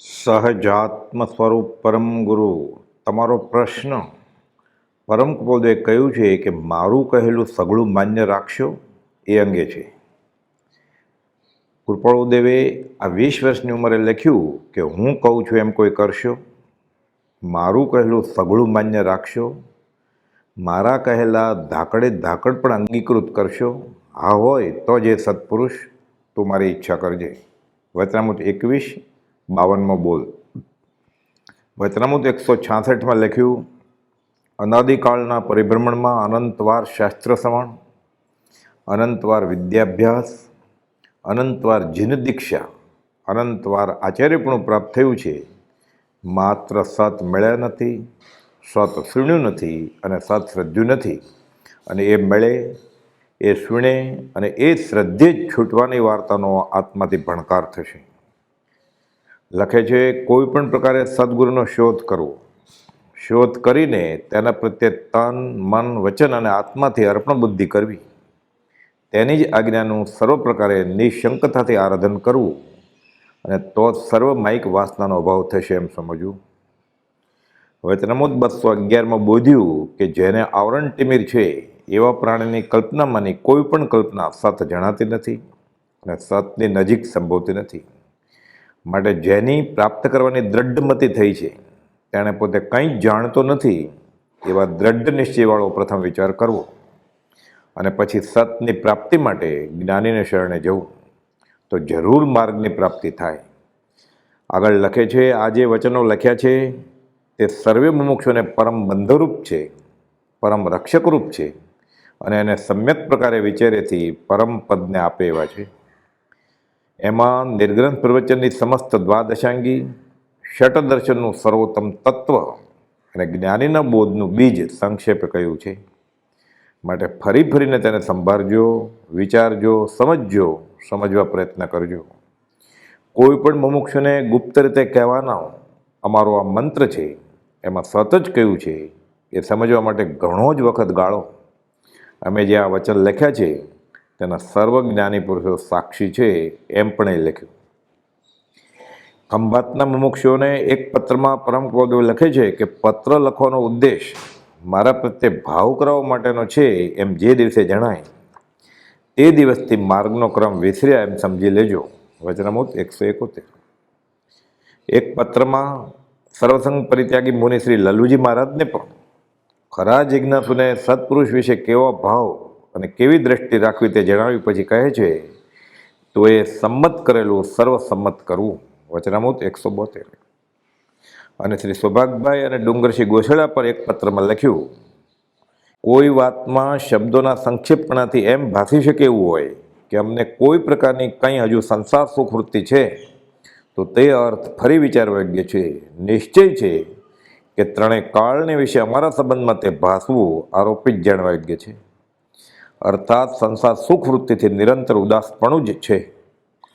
સહજાત્મ સ્વરૂપ પરમ ગુરુ, તમારો પ્રશ્ન. પરમ કપોદે કહ્યું છે કે મારું કહેલું સગળું માન્ય રાખશો એ અંગે છે. કૃપાળુદેવે આ વીસ વર્ષની ઉંમરે લખ્યું કે હું કહું છું એમ કોઈ કરશો? મારું કહેલું સગળું માન્ય રાખશો મારા કહેલા ધાકડે ધાકડ પણ અંગીકૃત કરશો? હા હોય તો જ એ સત્પુરુષ, તું મારી ઈચ્છા કરજે. વચનામૃત એકવીસ બાવનમો બોલ. વચનામૃત એકસો છાસઠમાં લખ્યું, અનાદિકાળના પરિભ્રમણમાં અનંતવાર શાસ્ત્ર શ્રવણ અનંતવાર વિદ્યાભ્યાસ, અનંતવાર જીન દીક્ષા, અનંતવાર આચાર્યપણું પ્રાપ્ત થયું છે. માત્ર સત મળ્યા નથી, સત શૂણ્યું નથી અને સત શ્રદ્ધ્યું નથી. અને એ મળે, એ શૂણે અને એ શ્રદ્ધે જ છૂટવાની વાર્તાનો આત્માથી ભણકાર થશે. લખે છે, કોઈ પણ પ્રકારે સદગુરુનો શોધ કરવો. શોધ કરીને તેના પ્રત્યે તન, મન, વચન અને આત્માથી અર્પણ બુદ્ધિ કરવી. તેની જ આજ્ઞાનું સર્વ પ્રકારે નિશંકતાથી આરાધન કરવું. અને તો સર્વ માઇક વાસનાનો અભાવ થશે એમ સમજવું. હવે વચનમુદ બસો અગિયારમાં બોધ્યું કે જેને આવરણ ટિમિર છે, એવા પ્રાણીની કલ્પનામાંની કોઈ પણ કલ્પના સત જણાતી નથી અને સતની નજીક સંભવતી નથી. માટે જેની પ્રાપ્ત કરવાની દ્રઢમતી થઈ છે, તેણે પોતે કંઈ જ જાણતો નથી, એવા દ્રઢ નિશ્ચયવાળો પ્રથમ વિચાર કરવો. અને પછી સતની પ્રાપ્તિ માટે જ્ઞાનીને શરણે જવું, તો જરૂર માર્ગની પ્રાપ્તિ થાય. આગળ લખે છે, આ જે વચનો લખ્યા છે, તે સર્વે મુમુક્ષોને પરમ બંધરૂપ છે, પરમ રક્ષકરૂપ છે, અને એને સમ્યક પ્રકારે વિચારેથી પરમ પદને આપે એવા છે. એમાં નિર્ગ્રંથ પ્રવચનની સમસ્ત દ્વાદશાંગી, ષટદર્શનનું સર્વોત્તમ તત્વ અને જ્ઞાનીના બોધનું બીજ સંક્ષેપે કહ્યું છે. માટે ફરી ફરીને તેને સંભાળજો વિચારજો, સમજજો, સમજવા પ્રયત્ન કરજો. કોઈ પણ મુમુક્ષને ગુપ્ત રીતે કહેવાના અમારો આ મંત્ર છે, એમાં સત જ કહ્યું છે, એ સમજવા માટે ઘણો જ વખત ગાળો. અમે જે આ વચન લખ્યા છે તેના સર્વ જ્ઞાની પુરુષો સાક્ષી છે એમ પણ એ લખ્યું. ખંભાતના મુમુક્ષુઓને એક પત્રમાં પરમ કોદેવ લખે છે કે પત્ર લખવાનો ઉદ્દેશ મારા પ્રત્યે ભાવ કરાવવા માટેનો છે એમ જે દિવસે જણાય તે દિવસથી માર્ગનો ક્રમ વિસર્યા એમ સમજી લેજો. વચનામૂત એકસો એકોતેર. એક પત્રમાં સર્વસંગ પરિત્યાગી મુનિ શ્રી લલ્લુજી મહારાજને પણ ખરા જિજ્ઞાસુને સત્પુરુષ વિશે કેવો ભાવ અને કેવી દ્રષ્ટિ રાખવી તે જણાવ્યું પછી કહે છે, તો એ સંમત કરેલું સર્વસંમત કરવું. વચનામૃત એકસો બોતેર. અને શ્રી સૌભાગભાઈ અને ડુંગરસિંહ ગોસડા પર એક પત્રમાં લખ્યું, કોઈ વાતમાં શબ્દોના સંક્ષિપ્તપણાથી એમ ભાસી શકે એવું હોય કે અમને કોઈ પ્રકારની કંઈ હજુ સંસાર સુખવૃત્તિ છે, તો તે અર્થ ફરી વિચારવા યોગ્ય છે, નિશ્ચય છે કે ત્રણેય કાળને વિશે અમારા સંબંધમાં તે ભાસવું આરોપિત જાણવા યોગ્ય છે. અર્થાત સંસાર સુખવૃત્તિથી નિરંતર ઉદાસપણું જ છે.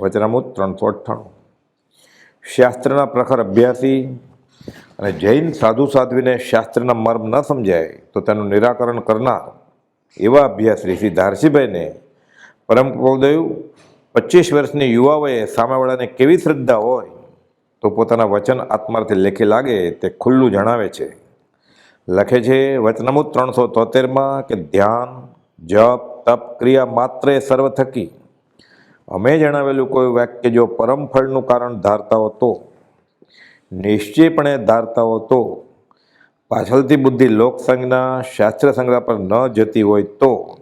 વચનામૂત ત્રણસો અઠ્ઠાણું. શાસ્ત્રના પ્રખર અભ્યાસી અને જૈન સાધુ સાધ્વીને શાસ્ત્રના મર્મ ન સમજાય તો તેનું નિરાકરણ કરનાર એવા અભ્યાસ ઋષિ ધારસીભાઈને પરમ કૌદેવ પચીસ વર્ષની યુવા વયે સામેવાળાને કેવી શ્રદ્ધા હોય તો પોતાના વચન આત્મારથી લેખી લાગે તે ખુલ્લું જણાવે છે. લખે છે વચનામૃત ત્રણસો તોતેરમાં કે ધ્યાન જપ, તપ, ક્રિયા માત્ર એ સર્વ થકી. અમે જણાવેલું કોઈ વાક્ય જો પરમ ફળનું કારણ ધારતા હો તો, નિશ્ચયપણે ધારતા હો તો, પાછળથી બુદ્ધિ લોકસંજ્ઞા, શાસ્ત્ર સંગ્રહ પર ન જતી હોય તો,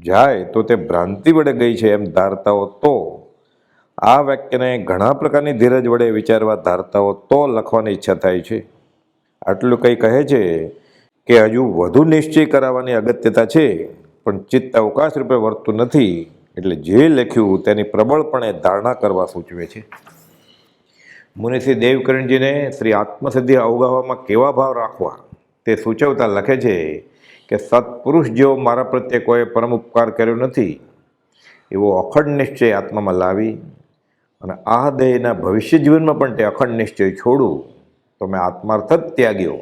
જાય તો તે ભ્રાંતિ વડે ગઈ છે એમ ધારતા હો તો, આ વાક્યને ઘણા પ્રકારની ધીરજ વડે વિચારવા ધારતા હો તો લખવાની ઈચ્છા થાય છે. આટલું કંઈ કહે છે કે હજુ વધુ નિશ્ચય કરાવવાની અગત્યતા છે. પણ ચિત્ત અવકાશ રૂપે વર્તું નથી, એટલે જે લખ્યું તેની પ્રબળપણે ધારણા કરવા સૂચવે છે. મુનિશ્રી દેવકરણજીને શ્રી આત્મસિદ્ધિ અવગાવવામાં કેવા ભાવ રાખવા તે સૂચવતા લખે છે કે સત્પુરુષ જેવો મારા પ્રત્યે કોઈ પરમ ઉપકાર કર્યો નથી, એવો અખંડ નિશ્ચય આત્મામાં લાવી અને આ દેહના ભવિષ્ય જીવનમાં પણ તે અખંડ નિશ્ચય છોડું, તો મેં આત્માર્થ જ ત્યાગ્યો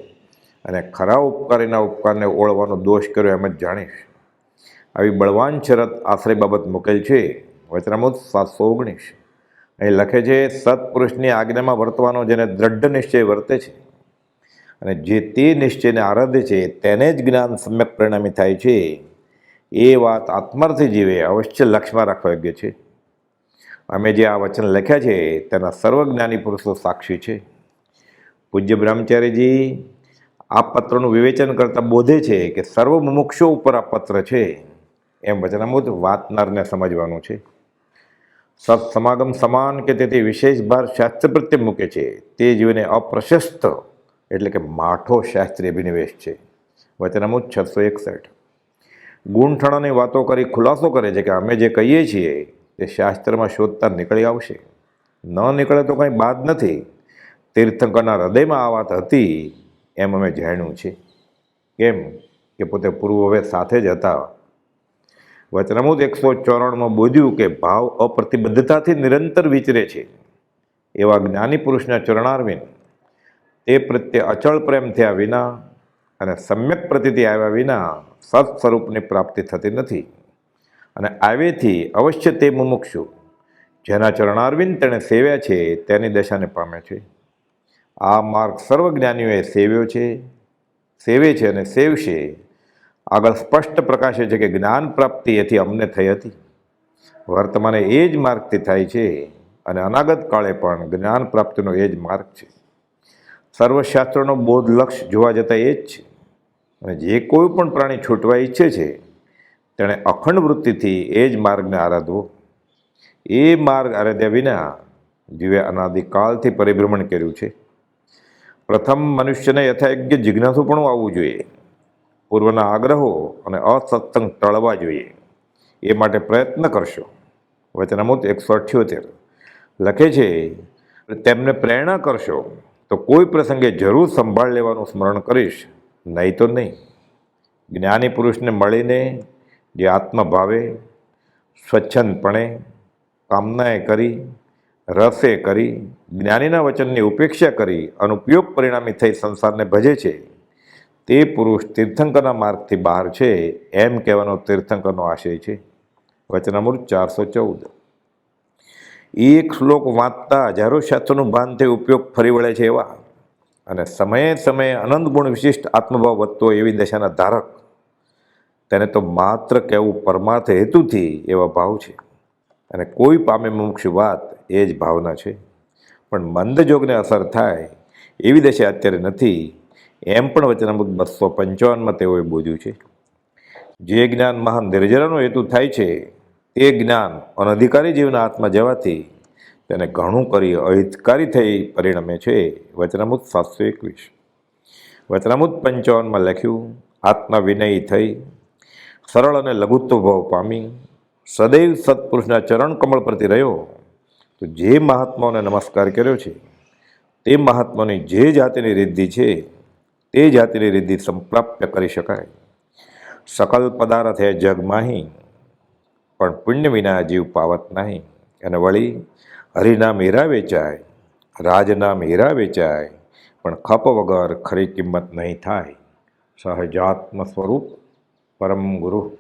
અને ખરા ઉપકારીના ઉપકારને ઓળવાનો દોષ કર્યો એમ જ જાણીશ. આવી બળવાન શરત આશ્રય બાબત મૂકેલ છે. વચનામૃત સાતસો ઓગણીસ. અહીં લખે છે, સત્પુરુષની આજ્ઞામાં વર્તવાનો જેને દ્રઢ નિશ્ચય વર્તે છે અને જે તે નિશ્ચયને આરાધે છે, તેને જ જ્ઞાન સમ્યક પરિણામી થાય છે. એ વાત આત્માર્થી જીવે, અવશ્ય લક્ષ્યમાં રાખવા યોગ્ય છે. અમે જે આ વચન લખ્યા છે, તેના સર્વજ્ઞાની પુરુષો સાક્ષી છે. પૂજ્ય બ્રહ્મચારીજી, આ પત્રનું વિવેચન કરતાં બોધે છે કે સર્વ મુમુક્ષો ઉપર આ પત્ર છે. એમ વચનામૃત વાંચનારને સમજવાનું છે. સત્સમાગમ સમાન કે તેથી વિશેષ ભાર શાસ્ત્ર પ્રત્યે મૂકે છે. તે જીવને અપ્રશસ્ત એટલે કે માઠો શાસ્ત્રીય અભિનિવેશ છે. વચનામૃત છસો એકસઠ. ગુણઠણોની વાતો કરી ખુલાસો કરે છે કે અમે જે કહીએ છીએ તે શાસ્ત્રમાં શોધતા નીકળી આવશે. ન નીકળે તો કંઈ બાદ નથી. તીર્થંકરના હૃદયમાં આ વાત હતી એમ અમે જાણ્યું છે. કેમ? કે પોતે પૂર્વવે સાથે જ હતા. વચનામૃત એકસો ચોરાણુંમાં બોધ્યું કે ભાવ અપ્રતિબદ્ધતાથી નિરંતર વિચરે છે. એવા જ્ઞાની પુરુષના ચરણારવિંદ, તે પ્રત્યે અચળ પ્રેમ થયા વિના અને સમ્યક પ્રતિથી આવ્યા વિના સત સ્વરૂપની પ્રાપ્તિ થતી નથી. અને આવેથી અવશ્ય તે મુમુક્ષુ, જેના ચરણારવિંદ તેણે સેવ્યા છે, તેની દશાને પામે છે. આ માર્ગ સર્વજ્ઞાનીઓએ સેવ્યો છે, સેવે છે અને સેવશે આગળ સ્પષ્ટ પ્રકાશે છે કે જ્ઞાન પ્રાપ્તિ એથી અમને થઈ હતી. વર્તમાને એ જ માર્ગથી થાય છે અને અનાગત કાળે પણ જ્ઞાન પ્રાપ્તિનો એ જ માર્ગ છે. સર્વશાસ્ત્રનો બોધ લક્ષ્ય જોવા જતાં એ જ છે. અને જે કોઈ પણ પ્રાણી છૂટવા ઈચ્છે છે, તેણે અખંડ વૃત્તિથી એ જ માર્ગને આરાધવો. એ માર્ગ આરાધ્યા વિના જીવે અનાદિકાળથી પરિભ્રમણ કર્યું છે. પ્રથમ મનુષ્યને યથાયોગ્ય જિજ્ઞાસુપણું આવવું જોઈએ. પૂર્વના આગ્રહો અને અસત્સંગ ટળવા જોઈએ. એ માટે પ્રયત્ન કરશો. વચનામૃત એકસો અઠ્યોતેર. લખે છે તેમને પ્રેરણા કરશો, તો કોઈ પ્રસંગે જરૂર સંભાળ લેવાનું સ્મરણ કરીશ, નહીં તો નહીં. જ્ઞાની પુરુષને મળીને જે આત્મભાવે સ્વચ્છંદપણે કામનાએ કરી, રસે કરી, જ્ઞાનીના વચનની ઉપેક્ષા કરી, અનુપયોગ પરિણામી થઈ સંસારને ભજે છે તે પુરુષ તીર્થંકરના માર્ગથી બહાર છે, એમ કહેવાનો તીર્થંકરનો આશય છે. વચનામૃત ચારસો ચૌદ. એક શ્લોક વાંચતા હજારો શાસ્ત્રોનું ભાન થઈ ઉપયોગ ફરી વળે છે એવા. અને સમયે સમયે અનંત ગુણ વિશિષ્ટ આત્મભાવ વધતો એવી દશાના ધારક. તેને તો માત્ર કહેવું પરમાર્થ હેતુથી એવા ભાવ છે. અને કોઈ પામે મુક્ષ વાત એ જ ભાવના છે. પણ મંદ જોગને અસર થાય એવી દશા અત્યારે નથી. એમ પણ વચનામૃત બસો પંચાવનમાં તેઓએ બોધ્યું છે. જે જ્ઞાન મહાન નિર્જરાનો હેતુ થાય છે, તે જ્ઞાન અનધિકારી જીવના હાથમાં જવાથી તેને ઘણું કરી અહિતકારી થઈ પરિણમે છે. વચનામૃત સાતસો એકવીસ. વચનામૃત પંચાવનમાં લખ્યું, આત્મા વિનયી થઈ, સરળ અને લઘુત્વ ભાવ પામી, સદૈવ સત્પુરુષના ચરણ કમળ પ્રતિ રહ્યો, તો જે મહાત્માઓને નમસ્કાર કર્યો છે, તે મહાત્માની જે જાતિની રિદ્ધિ છે તે જાતિની રિદ્ધિ સંપ્રાપ્ય કરી શકાય. સકલ પદાર્થ હે જગમાહી પણ પુણ્ય વિના જીવ પાવત નહીં. અને વળી, હરિનામ હીરા વેચાય, રાજનામ હીરા વેચાય, પણ ખપ વગર ખરી કિંમત નહીં થાય. સહજાત્મ સ્વરૂપ પરમ ગુરુ.